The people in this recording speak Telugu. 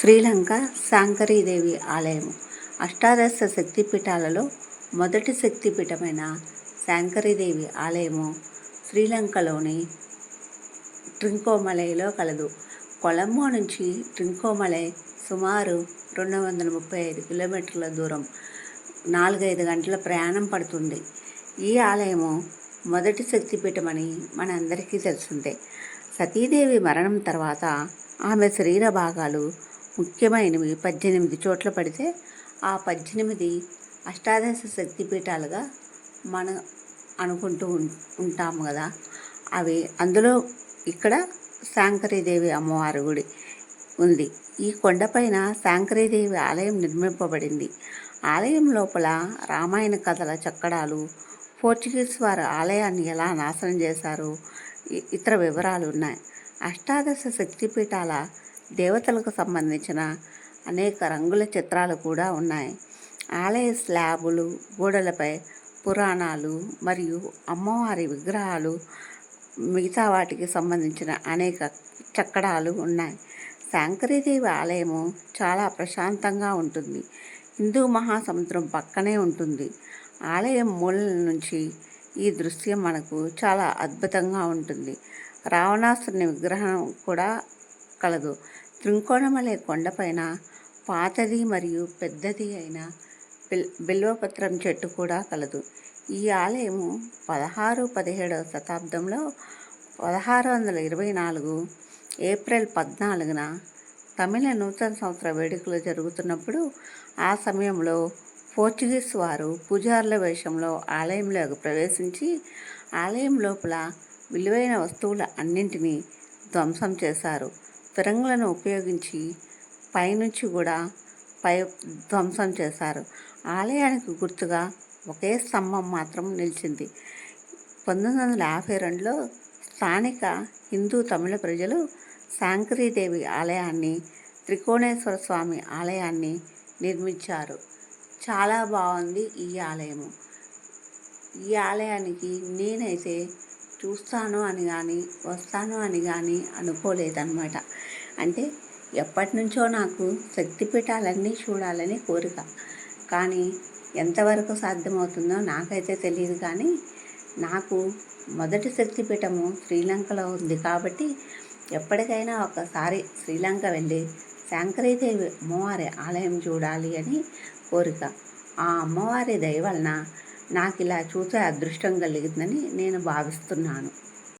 శ్రీలంక శాంకరీదేవి ఆలయము. అష్టాదశ శక్తిపీఠాలలో మొదటి శక్తిపీఠమైన శాంకరీదేవి ఆలయము శ్రీలంకలోని ట్రింకోమలైలో కలదు. కొలంబో నుంచి ట్రింకోమలై సుమారు రెండు వందల ముప్పై ఐదు కిలోమీటర్ల దూరం నాలుగైదు గంటల ప్రయాణం పడుతుంది. ఈ ఆలయము మొదటి శక్తిపీఠమని మనందరికీ తెలిసిందే. సతీదేవి మరణం తర్వాత ఆమె శరీర భాగాలు ముఖ్యమైనవి పద్దెనిమిది చోట్ల పడితే ఆ పద్దెనిమిది అష్టాదశ శక్తిపీఠాలుగా మనం అనుకుంటూ ఉంటాము కదా. అవి అందులో ఇక్కడ శాంకరీదేవి అమ్మవారి గుడి ఉంది. ఈ కొండపైన శాంకరీదేవి ఆలయం నిర్మింపబడింది. ఆలయం లోపల రామాయణ కథల చక్కడాలు పోర్చుగీస్ వారు ఆలయాన్ని ఎలా నాశనం చేశారు ఇతర వివరాలు ఉన్నాయి. అష్టాదశ శక్తిపీఠాల దేవతలకు సంబంధించిన అనేక రంగుల చిత్రాలు కూడా ఉన్నాయి. ఆలయ స్లాబులు గోడలపై పురాణాలు మరియు అమ్మవారి విగ్రహాలు మిగతా వాటికి సంబంధించిన అనేక చక్కడాలు ఉన్నాయి. శాంకరీదేవి ఆలయము చాలా ప్రశాంతంగా ఉంటుంది. హిందూ మహాసముద్రం పక్కనే ఉంటుంది. ఆలయం మూలల నుంచి ఈ దృశ్యం మనకు చాలా అద్భుతంగా ఉంటుంది. రావణాసుని విగ్రహం కూడా కలదు. త్రింకోణమలై కొండపైన పాతది మరియు పెద్దది అయిన బిల్ బిల్వపత్రం చెట్టు కూడా కలదు. ఈ ఆలయము పదహారు పదిహేడవ శతాబ్దంలో పదహారు వందల ఇరవై నాలుగు ఏప్రిల్ పద్నాలుగున తమిళ నూతన సంవత్సర వేడుకలు జరుగుతున్నప్పుడు ఆ సమయంలో పోర్చుగీస్ వారు పూజారుల వేషంలో ఆలయంలోకి ప్రవేశించి ఆలయం లోపల విలువైన వస్తువుల అన్నింటినీ ధ్వంసం చేశారు. ఫిరంగులను ఉపయోగించి పైనుంచి కూడా పై ధ్వంసం చేశారు. ఆలయానికి గుర్తుగా ఒకే స్తంభం మాత్రం నిలిచింది. పంతొమ్మిది వందల యాభై రెండులో స్థానిక హిందూ తమిళ ప్రజలు శాంకరీదేవి ఆలయాన్ని త్రికోణేశ్వర స్వామి ఆలయాన్ని నిర్మించారు. చాలా బాగుంది ఈ ఆలయము. ఈ ఆలయానికి నేనైతే చూస్తాను అని కానీ వస్తాను అని కానీ అనుకోలేదన్నమాట. అంటే ఎప్పటి నుంచో నాకు శక్తిపీఠాలన్నీ చూడాలని కోరిక. కానీ ఎంతవరకు సాధ్యమవుతుందో నాకైతే తెలియదు కానీ నాకు మొదటి శక్తిపీఠము శ్రీలంకలో ఉంది కాబట్టి ఎప్పటికైనా ఒకసారి శ్రీలంక వెళ్ళి శాంకరీదేవి అమ్మవారి ఆలయం చూడాలి అని కోరిక. ఆ అమ్మవారి దయ వలన నాకు ఇలా చూసే అదృష్టం కలిగిందని నేను భావిస్తున్నాను.